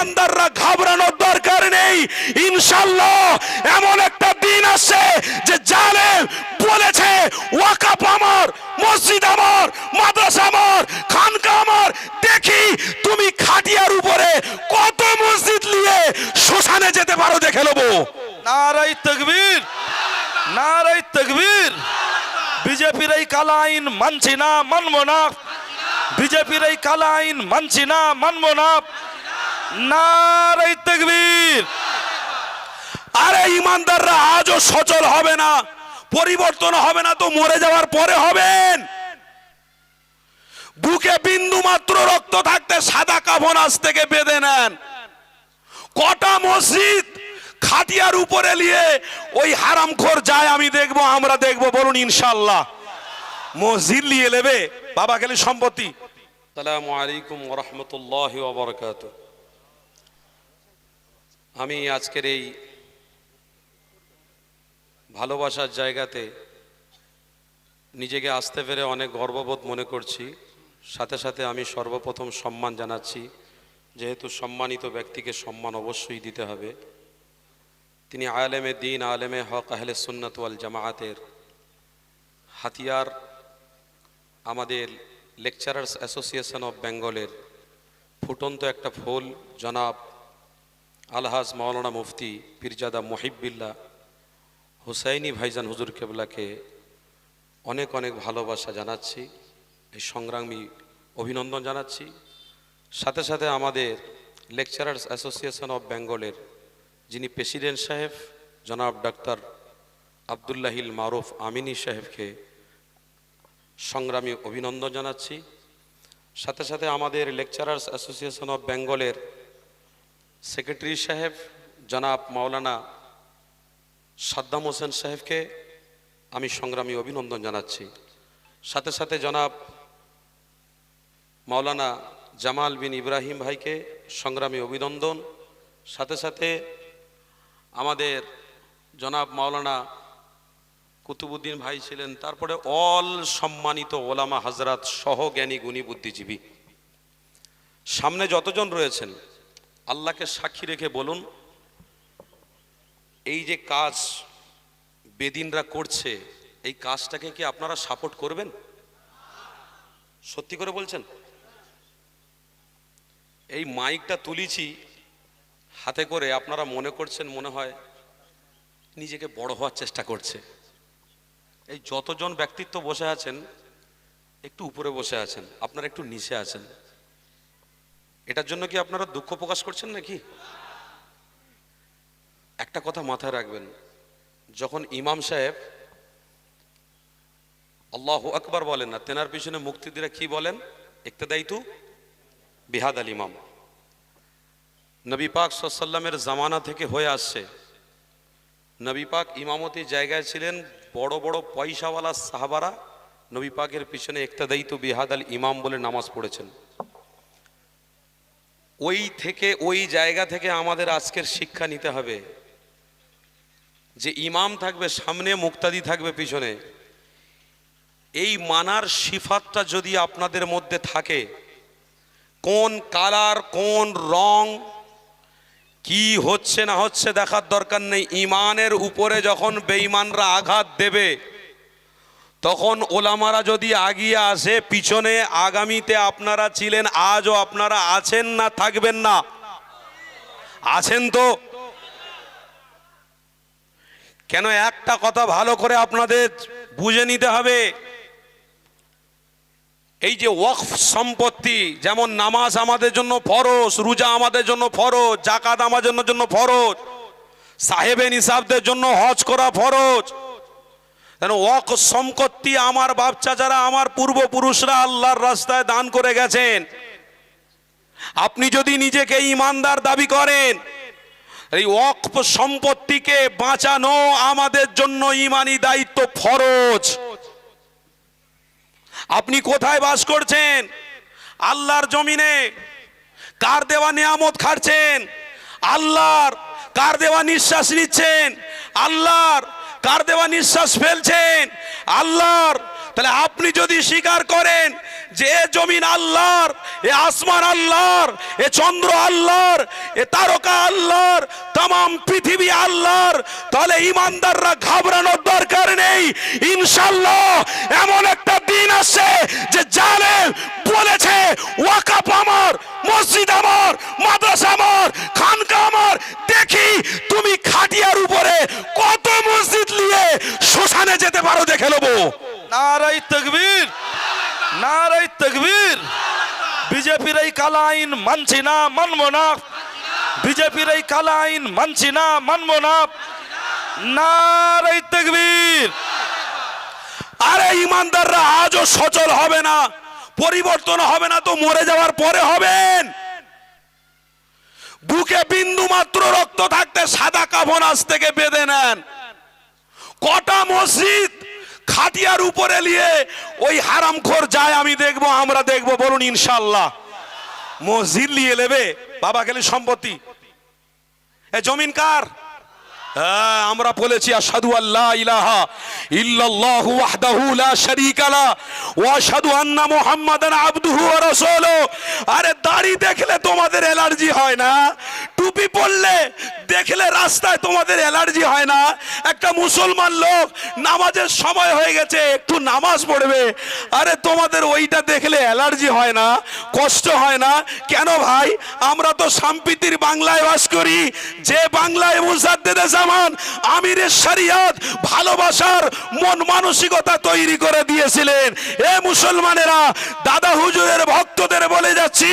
ইমানদাররা ঘাবড়ানোর দরকার নেই। ইনশাল্লাহ এমন একটা দিন আসছে যে জালেম বলেছে ওয়াকাপ আমার, মসজিদ আমার, মাদ্রাসা আমার, খানকা আমার। দেখি তুমি খাটিয়ার উপরে কত মসজিদ নিয়ে শ্মশানে যেতে পারো দেখে নেব। নারাই তকবীর নারাই তকবীর। বিজেপির এই কালা আইন মানছি না, মানবো না। বিজেপির এই কালা আইন মানছি না, মানবো না। নারাই তকবীর। আরে ইমানদাররা, আজও সচল হবে না, পরিবর্তন হবে না তো মরে যাওয়ার পরে হবেন। বুকে বিন্দু মাত্র রক্ত থাকতে সাদা কাফন আজ থেকে বেঁধে নেন। কটা মসজিদ খাটিয়ার উপরে নিয়ে ওই হারামখোর যায়, আমি দেখব, আমরা দেখব, বলুন ইনশাল্লাহ মসজিদ নিয়ে নেবে, বাবা গেলে সম্পত্তি। আসসালামু আলাইকুম ওরহমতুল্লাহ ওবরকাত আমি আজকের এই ভালোবাসার জায়গাতে নিজেকে আসতে পেরে অনেক গর্ববোধ মনে করছি। সাথে সাথে আমি সর্বপ্রথম সম্মান জানাচ্ছি, যেহেতু সম্মানিত ব্যক্তিকে সম্মান অবশ্যই দিতে হবে। তিনি আলেমে দিন, আলেমে হক, আহলে সুন্নাত ওয়াল জামায়াতের হাতিয়ার, আমাদের লেকচারার্স অ্যাসোসিয়েশন অফ বেঙ্গলের ফুটন্ত একটা ফুল। জনাব আলহাজ মাওলানা মুফতি পীরজাদা মহিববিল্লা হুসাইনি ভাইজান হুজুর কেবলাকে অনেক অনেক ভালোবাসা জানাচ্ছি, এই সংগ্রামী অভিনন্দন জানাচ্ছি। সাথে সাথে আমাদের লেকচারার্স অ্যাসোসিয়েশন অব বেঙ্গলের যিনি প্রেসিডেন্ট সাহেব, জনাব ডাক্তার আবদুল্লাহিল মারুফ আমিনী সাহেবকে সংগ্রামী অভিনন্দন জানাচ্ছি। সাথে সাথে আমাদের লেকচারার্স অ্যাসোসিয়েশন অব বেঙ্গলের সেক্রেটারি সাহেব, জনাব মাওলানা সাদ্দাম হোসেন সাহেবকে আমি সংগ্রামী অভিনন্দন জানাচ্ছি। সাথে সাথে জনাব মাওলানা জামাল বিন ইব্রাহিম ভাইকে সংগ্রামী অভিনন্দন। সাথে সাথে আমাদের জনাব মাওলানা কুতুবুদ্দিন ভাই ছিলেন, তারপরে অল সম্মানিত ওলামা হাজরাত সহ জ্ঞানী গুণী বুদ্ধিজীবী। সামনে যতজন রয়েছেন আল্লাহকে সাক্ষী রেখে বলুন, এই যে কাজ বেদিনরা করছে, এই কাজটাকে কি আপনারা সাপোর্ট করবেন? সত্যি করে বলছেন? এই মাইকটা তুলিছি, হাতে করে আপনারা মনে করছেন, মনে হয় নিজেকে বড় হওয়ার চেষ্টা করছে। এই যতজন ব্যক্তিত্ব বসে আছেন, একটু উপরে বসে আছেন, আপনারা একটু নিচে আছেন। এটার জন্য কি আপনারা দুঃখ প্রকাশ করছেন নাকি? একটা কথা মাথায় রাখবেন, যখন ইমাম সাহেব আল্লাহ আকবার বলেন না তেনার পিছনে মুক্তিদিরা কি বলেন? একতেদাই তু বিহাদ আল ইমাম। নবী পাক সাল্লামের জামানা থেকে হয়ে আসছে। নবী পাক ইমামতি জায়গায় ছিলেন, বড় বড় পয়সাওয়ালা সাহাবারা নবী পাকের পিছনে একতাদাই তো বিহাদ আল ইমাম বলে নামাজ পড়েছেন। ওই থেকে, ওই জায়গা থেকে আমাদের আজকের শিক্ষা নিতে হবে। যে ইমাম থাকবে, সামনে মুক্তাদি থাকবে পিছনে। এই মানার সিফাতটা যদি আপনাদের মধ্যে থাকে, কোন কালার, কোন রং, কি হচ্ছে না হচ্ছে দেখার দরকার নেই। ইমানের উপরে যখন বেঈমানরা আঘাত দেবে তখন ওলামারা যদি আগিয়ে আসে, পিছনে আগামীতে আপনারা ছিলেন, আজও আপনারা আছেন না, থাকবেন না? আছেন তো? কেন একটা কথা ভালো করে আপনাদের বুঝে নিতে হবে। এই যে ওয়াকফ সম্পত্তি, যেমন নামাজ আমাদের জন্য ফরজ, রোজা আমাদের জন্য ফরজ জাকাত আমাদের জন্য ফরজ সাহেবে নিসাবদের জন্য হজ করা ফরজ কেন ওয়াক সম্পত্তি আমার বাচ্চা যারা, আমার পূর্বপুরুষরা আল্লাহর রাস্তায় দান করে গেছেন। আপনি যদি নিজেকে ইমানদার দাবি করেন, এই ওয়াকফ সম্পত্তিকে বাঁচানো আমাদের জন্য ইমানি দায়িত্ব ফরজ। আপনি কোথায় বাস করছেন? আল্লাহর জমিনে। কার দেওয়া নিয়ামত খাচ্ছেন আল্লাহর। কার দেওয়া নিঃশ্বাস নিচ্ছেন? আল্লাহর। কার দেওয়া নিঃশ্বাস ফেলছেন? আল্লাহর। তাহলে আপনি যদি স্বীকার করেন যে জমিন আল্লাহর, এ আসমান আল্লাহর, এ চন্দ্র আল্লাহর, এ তারকা আল্লাহর তাম পৃথিবী আল্লাহর, তাহলে ইমানদাররা ঘাবড়ানোর দরকার নেই। ইনশাল্লাহ এমন একটা দিন আসছে যে জালেম বলেছে ওয়াকাপ আমার, মসজিদ আমার, মাদ্রাসা আমার দেখি তুমি খাটিয়ার উপরে কত মসজিদ নিয়ে শ্মশানে যেতে পারো দেখে নেব। নারাই তকবীর নারাই তকবীর। বিজেপির এই কালা আইন মানছি না মানবো না। বিজেপির এই কালা আইন মানছি না মানবো না। নারাই তকবীর। আরে ইমানদাররা আজও সচল হবে না পরিবর্তন হবে না তো মরে যাওয়ার পরে হবেন। বুকে বিন্দু মাত্র রক্ত থাকতে সাদা কাফন আজ থেকে বেঁধে নেন। কটা মসজিদ খাটিয়ার উপরে নিয়ে ওই হারামখোর যায়, আমি দেখব, আমরা দেখব, বলুন ইনশাল্লাহ মসজিদ নিয়ে নেবে? বাবা গেলে সম্পত্তি। এ জমিন কার? হ্যাঁ, আমরা বলেছি আশহাদু আল্লাহ ইলাহা ইল্লাল্লাহু ওয়াহদাহু লা শারীকা লা ওয়া আশহাদু আন্না মুহাম্মাদান আবদুহু ওয়া রাসূলুহু আরে দাড়ি দেখলে তোমাদের অ্যালার্জি হয় না টুপি পরলে দেখলে রাস্তায় তোমাদের অ্যালার্জি হয় না। একটা মুসলমান লোক নামাজের সময় হয়ে গেছে একটু নামাজ পড়বে। আরে তোমাদের ওইটা দেখলে অ্যালার্জি হয় না কষ্ট হয় না। কেন ভাই? আমরা তো সম্প্রীতির বাংলায় বাস করি যে বাংলায় মুসাদ্দেদে জামান আমিরের শরিয়ত ভালোবাসার মন মানসিকতা তৈরি করে দিয়েছিলেন। এ মুসলমানেরা, দাদা হুজুরের ভক্তদের বলে যাচ্ছি,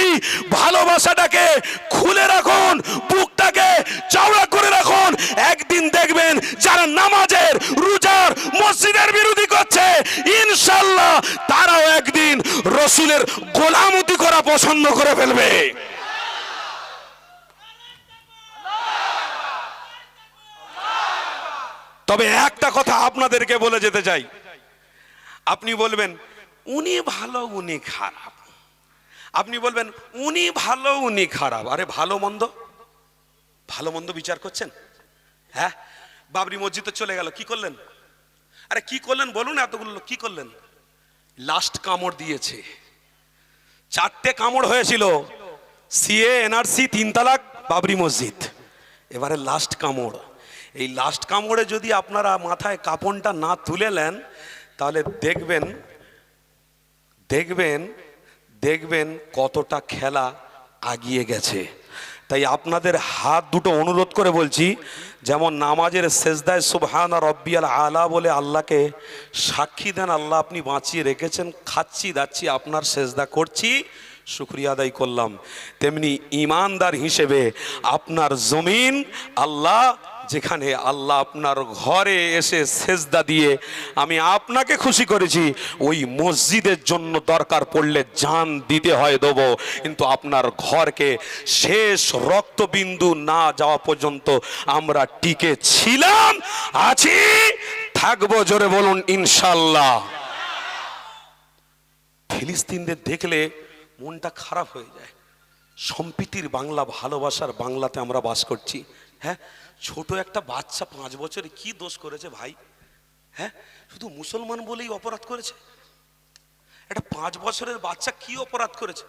ভালোবাসাটাকে খুলে রাখুন, বুকটাকে চাওড়া করে রাখুন। একদিন দেখবেন যারা নামাজের, রোজার, মসজিদের বিরোধী করছে ইনশাল্লাহ তারাও একদিন রসুলের গোলামতি করা পছন্দ করে ফেলবে। তবে একটা কথা আপনাদেরকে বলে যেতে চাই। আপনি বলবেন, উনি ভালো, উনি খারাপ। আপনি বলবেন, উনি ভালো, উনি খারাপ। আরে, ভালো মন্দ? ভালো মন্দ বিচার করছেন? হ্যাঁ? বাবরি মসজিদে চলে গেল, কি করলেন? আরে, কি করলেন বলুন এতগুলো কি করলেন? লাস্ট কামড় দিয়েছে। চারটে কামড় হয়েছিল। সিএ, এনআরসি তিন তালাক বাবরি মসজিদ। এবারে লাস্ট কামড়। এই লাস্ট কামড়ে যদি আপনারা মাথায় কাপনটা না তুলে নেন, তাহলে দেখবেন দেখবেন দেখবেন কতটা খেলা আগিয়ে গেছে। তাই আপনাদের হাত দুটো অনুরোধ করে বলছি, যেমন নামাজের সেজদায় সুবহান আর রব্বিয়াল আলা বলে আল্লাহকে সাক্ষী দেন, আল্লাহ আপনি বাঁচিয়ে রেখেছেন, খাচ্ছি, দাচ্ছি, আপনার সেজদা করছি, শুক্রিয়া আদায় করলাম। তেমনি ইমানদার হিসেবে আপনার জমিন আল্লাহ যেখানে আল্লাহ আপনার ঘরে এসে সেজদা দিয়ে আমি আপনাকে খুশি করেছি, ওই মসজিদের জন্য দরকার পড়লে জান দিতে হয় দেবো। কিন্তু আপনার ঘরকে শেষ রক্তবিন্দু না যাওয়া পর্যন্ত আমরা টিকে ছিলাম, আছি, থাকব জোরে বলুন ইনশাল্লাহ। ফিলিস্তিনদের দেখলে মনটা খারাপ হয়ে যায়। সম্প্রীতির বাংলা, ভালোবাসার বাংলাতে আমরা বাস করছি। হ্যাঁ? ছোট একটা বাচ্চা পাঁচ বছরে কি দোষ করেছে ভাই? হ্যাঁ? শুধু মুসলমান বলেই অপরাধ করেছে? একটা পাঁচ বছরের বাচ্চা কি অপরাধ করেছে?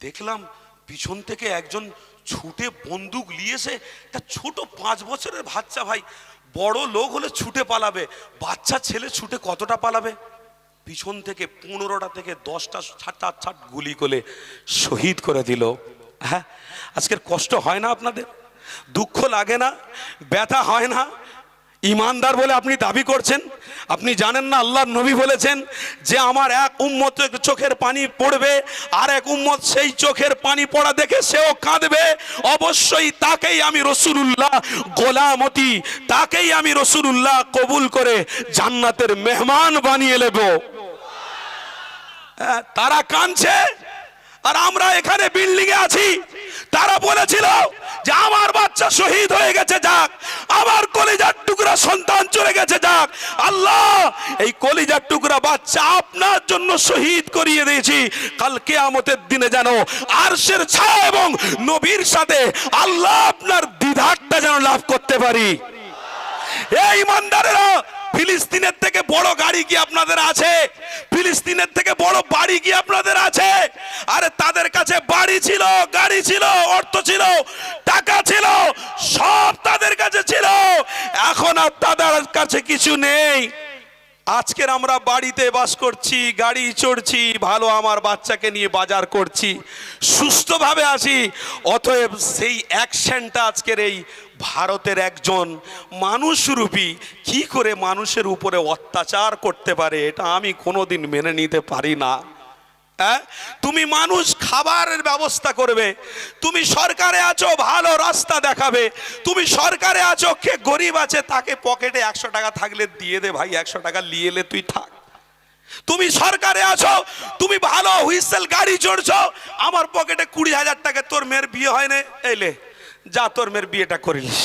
দেখলাম পিছন থেকে একজন ছুটে বন্দুক নিয়েছে একটা ছোট পাঁচ বছরের বাচ্চা ভাই, বড় লোক হলে ছুটে পালাবে। বাচ্চা ছেলে ছুটে কতটা পালাবে? পিছন থেকে পনেরোটা থেকে দশটা ছাট ছাট গুলি করে শহীদ করে দিল। হ্যাঁ? আজকের কষ্ট হয় না আপনাদের? দুঃখ লাগে না ব্যথা হয় না। ইমানদার বলে আপনি দাবি করছেন আপনি জানেন না আল্লাহর নবী বলেছেন যে আমার এক উম্মত চোখের পানি পড়বে আর এক উম্মত সেই চোখের পানি পড়া দেখে সেও কাঁদবে। অবশ্যই তাকেই আমি রসুলুল্লাহ গোলামতি তাকেই আমি রসুলুল্লাহ কবুল করে জান্নাতের মেহমান বানিয়ে নেব। হ্যাঁ, তারা কাঁদছে। আর আমরা এখানে বিল্ডিং এ আছি। তারা বলেছিল যে আমার বাচ্চা শহীদ হয়ে গেছে যাক, আমার কলিজার টুকরা সন্তান চলে গেছে যাক। আল্লাহ, এই কলিজার টুকরা বাচ্চা আপনার জন্য শহীদ করিয়ে দিয়েছি। কাল কেয়ামতের দিনে যেন আরশের ছায়া এবং নবীর সাথে আল্লাহ আপনার দ্বিধারটা যেন লাভ করতে পারি। এই ইমানদারেরা ফিলিস্তিনের থেকে বড় গাড়ি কি আপনাদের আছে? ফিলিস্তিনের থেকে বড় বাড়ি কি আপনাদের আছে? আরে তাদের কাছে বাড়ি ছিল, গাড়ি ছিল, অর্থ ছিল, টাকা ছিল, সব তাদের কাছে ছিল। এখন আর তাদের কাছে কিছু নেই। আজকের আমরা বাড়িতে বাস করছি, গাড়ি চড়ছি, ভালো আমার বাচ্চাকে নিয়ে বাজার করছি, সুস্থভাবে আসি অতএব সেই অ্যাকশনটা আজকের এই ভারতের একজন মানুষরূপী কি করে মানুষের উপরে অত্যাচার করতে পারে, এটা আমি কোনোদিন মেনে নিতে পারি না। হ্যাঁ? তুমি মানুষ খাবারের ব্যবস্থা করবে। তুমি সরকারে আছো, ভালো রাস্তা দেখাবে। তুমি সরকারে আছো, কে গরিব আছে, তাকে পকেটে একশো টাকা থাকলে দিয়ে দে ভাই, একশো টাকা নিয়ে এলে তুই থাক। তুমি সরকারে আছো, তুমি ভালো হুইসেল গাড়ি চড়ছো, আমার পকেটে কুড়ি হাজার টাকা, তোর মেয়ের বিয়ে হয় না এলে যা তোর মেয়ের বিয়েটা করিলিস।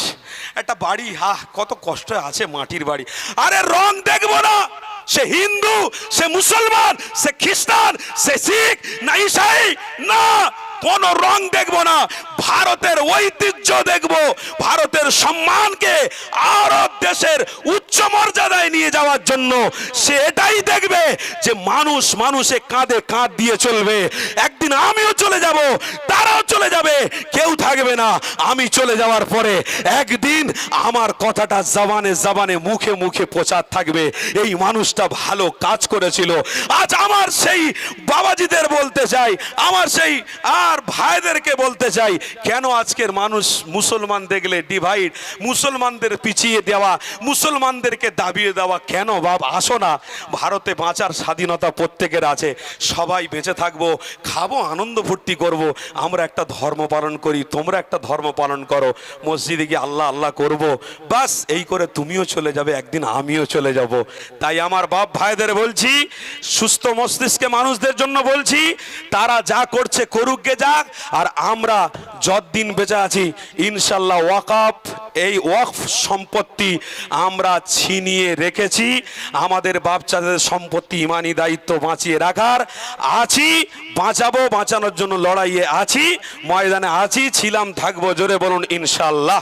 একটা বাড়ি হা কত কষ্ট আছে মাটির বাড়ি। আরে রং দেখব না। সে হিন্দু সে মুসলমান সে খ্রিস্টান সে শিখ না ইসাই না কোন রং দেখব না, ভারতের ঐতিহ্য দেখব, ভারতের সম্মানকে আরব দেশের উচ্চ মর্যাদায় নিয়ে যাওয়ার জন্য। সে এটাই দেখবে যে মানুষ মানুষে কাঁধে কাঁধ দিয়ে চলবে। একদিন আমিও চলে যাব, তারাও চলে যাবে, কেউ থাকবে না। আমি চলে যাওয়ার পরে একদিন আমার কথাটা জবানে জবানে মুখে মুখে প্রচার থাকবে। এই মানুষটা ভালো কাজ করেছিল। আজ আমার সেই বাবাজিদের বলতে চাই, আমার সেই আর ভাইদেরকে বলতে চাই, কেন আজকের মানুষ মুসলমান দেখলে ডিভাইড মুসলমানদের পিছিয়ে দেওয়া, মুসলমানদেরকে দাবিয়ে দেওয়া কেন বাপ আসো না, ভারতে বাঁচার স্বাধীনতা প্রত্যেকের আছে, সবাই বেঁচে থাকব, খাব, আনন্দ ফুর্তি করব, আমরা একটা ধর্ম পালন করি, তোমরা একটা ধর্ম পালন করো, মসজিদে গিয়ে আল্লাহ আল্লাহ করব, বাস এই করে তুমিও চলে যাবে, একদিন আমিও চলে যাব। তাই আমার বাপ ভাইদের বলছি, সুস্থ মস্তিষ্কে মানুষদের জন্য বলছি, তারা যা করছে করুক গে যাক, আর আমরা যতদিন বেঁচে আছি, ইনশাল্লাহ ওয়াকাফ, এই ওয়াকফ সম্পত্তি আমরা ছিনিয়ে রেখেছি। আমাদের বাচ্চাদের সম্পত্তি ইমানি দায়িত্ব বাঁচিয়ে রাখার। আছি, বাঁচাবো, বাঁচানোর জন্য লড়াইয়ে আছি, ময়দানে আছি, ছিলাম, থাকব, জোরে বলুন ইনশাল্লাহ।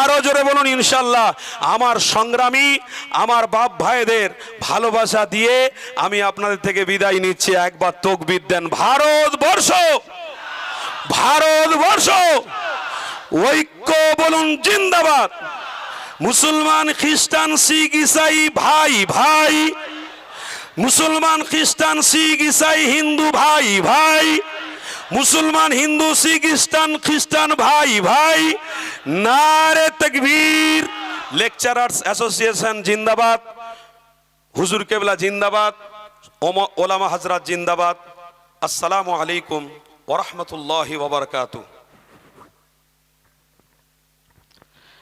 আরও জোরে বলুন ইনশাল্লাহ, আমার সংগ্রামী, আমার বাপ ভাইদের ভালোবাসা দিয়ে আমি আপনাদের থেকে বিদায় নিচ্ছি। একবার তকবির দেন, ভারতবর্ষ! ভারতবর্ষ। ঐক্য বলুন জিন্দাবাদ। মুসলমান, খ্রিস্টান, শিখ, ইসাই, ভাই ভাই। মুসলমান, খ্রিস্টান, শিখ, ইসাই, হিন্দু, ভাই ভাই। মুসলমান, হিন্দু, শিখ খ্রিস্টান খ্রিস্টান, ভাই ভাই। নারে তকবীর। লেকচারার্স অ্যাসোসিয়েশন জিন্দাবাদ। হুজুর কেবলা জিন্দাবাদ। ওলামা হাজরাত জিন্দাবাদ। আসসালামু আলাইকুম। ورحمة الله وبركاته.